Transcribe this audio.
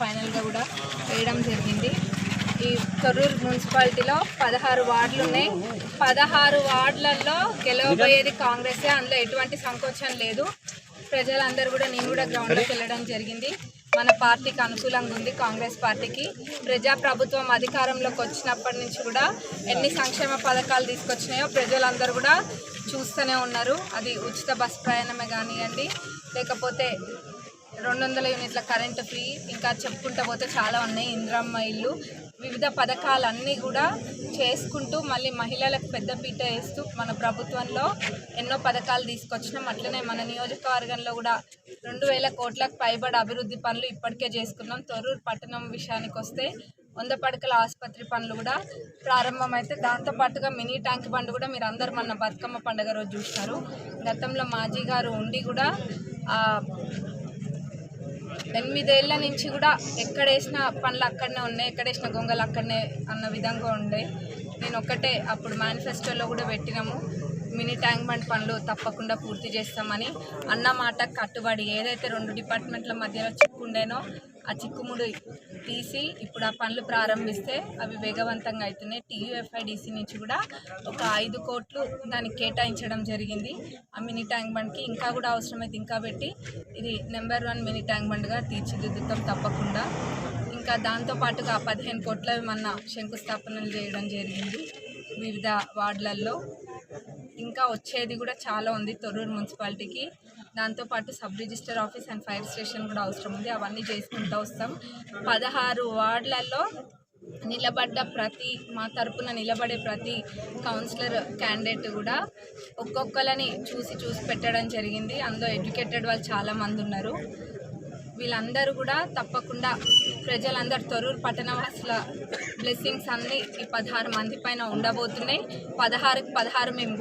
ఫైనల్గా కూడా వేయడం జరిగింది. ఈ తొర్రూరు మున్సిపాలిటీలో పదహారు వార్డులు ఉన్నాయి. పదహారు వార్డులలో గెలవబోయేది కాంగ్రెసే. అందులో ఎటువంటి సంకోచం లేదు. ప్రజలందరూ కూడా నేను కూడా గ్రౌండ్లోకి వెళ్ళడం జరిగింది. మన పార్టీకి అనుకూలంగా ఉంది కాంగ్రెస్ పార్టీకి. ప్రజాప్రభుత్వం అధికారంలోకి వచ్చినప్పటి నుంచి కూడా ఎన్ని సంక్షేమ పథకాలు తీసుకొచ్చినాయో ప్రజలందరూ కూడా చూస్తూనే ఉన్నారు. అది ఉచిత బస్ ప్రయాణమే కానివ్వండి లేకపోతే రెండు వందల యూనిట్ల కరెంటు ఫ్రీ. ఇంకా చెప్పుకుంటూ పోతే చాలా ఉన్నాయి. ఇంద్రమ్మ ఇల్లు. వివిధ పథకాలన్నీ కూడా చేసుకుంటూ మళ్ళీ మహిళలకు పెద్దపీట వేస్తూ మన ప్రభుత్వంలో ఎన్నో పథకాలు తీసుకొచ్చినాం. అట్లనే మన నియోజకవర్గంలో కూడా రెండు వేల కోట్లకు పైబడి అభివృద్ధి పనులు ఇప్పటికే చేసుకున్నాం. తొర్రూరు పట్టణం విషయానికి వస్తే వంద పడకల ఆసుపత్రి పనులు కూడా ప్రారంభమైతే దాంతోపాటుగా మినీ ట్యాంక్ బండ్ కూడా మీరు అందరు మన బతుకమ్మ పండుగ రోజు చూసినారు. గతంలో మాజీ గారు ఉండి కూడా ఎనిమిదేళ్ళ నుంచి కూడా ఎక్కడ వేసిన పనులు అక్కడనే ఉన్నాయి ఎక్కడ వేసిన గొంగలు అక్కడనే అన్న విధంగా ఉండే. నేను ఒక్కటే అప్పుడు మేనిఫెస్టోలో కూడా పెట్టినాము. మినీ ట్యాంక్ బండ్ పనులు తప్పకుండా పూర్తి చేస్తామని. అన్న మాట కట్టుబడి ఏదైతే రెండు డిపార్ట్మెంట్ల మధ్యలో చిక్కుండేనో ఆ చిక్కుముడు తీసి ఇప్పుడు ఆ పనులు ప్రారంభిస్తే అవి వేగవంతంగా అవుతున్నాయి టీయూఎఫ్ఐడిసి నుంచి కూడా ఒక ఐదు కోట్లు దానికి కేటాయించడం జరిగింది. ఆ మినీ ట్యాంక్ బండ్కి ఇంకా కూడా అవసరమైతే ఇంకా పెట్టి ఇది నెంబర్ వన్ మినీ ట్యాంక్ బండ్గా తీర్చిదిద్దుతాం తప్పకుండా. ఇంకా దాంతో పాటుగా పదిహేను కోట్ల మన శంకుస్థాపనలు చేయడం జరిగింది వివిధ వార్డులలో. ఇంకా వచ్చేది కూడా చాలా ఉంది తొర్రూరు మున్సిపాలిటీకి. దాంతోపాటు sub register office and fire station కూడా అవసరం ఉంది. అవన్నీ చేసుకుంటూ వస్తాం. పదహారు వార్డులలో నిలబడ్డ ప్రతి మా తరపున నిలబడే ప్రతి కౌన్సిలర్ క్యాండిడేట్ కూడా ఒక్కొక్కరిని చూసి చూసి పెట్టడం జరిగింది. అందులో ఎడ్యుకేటెడ్ వాళ్ళు చాలామంది ఉన్నారు. వీళ్ళందరూ కూడా తప్పకుండా ప్రజలందరూ తొరూరు పట్టణవాసుల బ్లెస్సింగ్స్ అన్నీ ఈ పదహారు మంది పైన ఉండబోతున్నాయి. పదహారుకి పదహారు మేము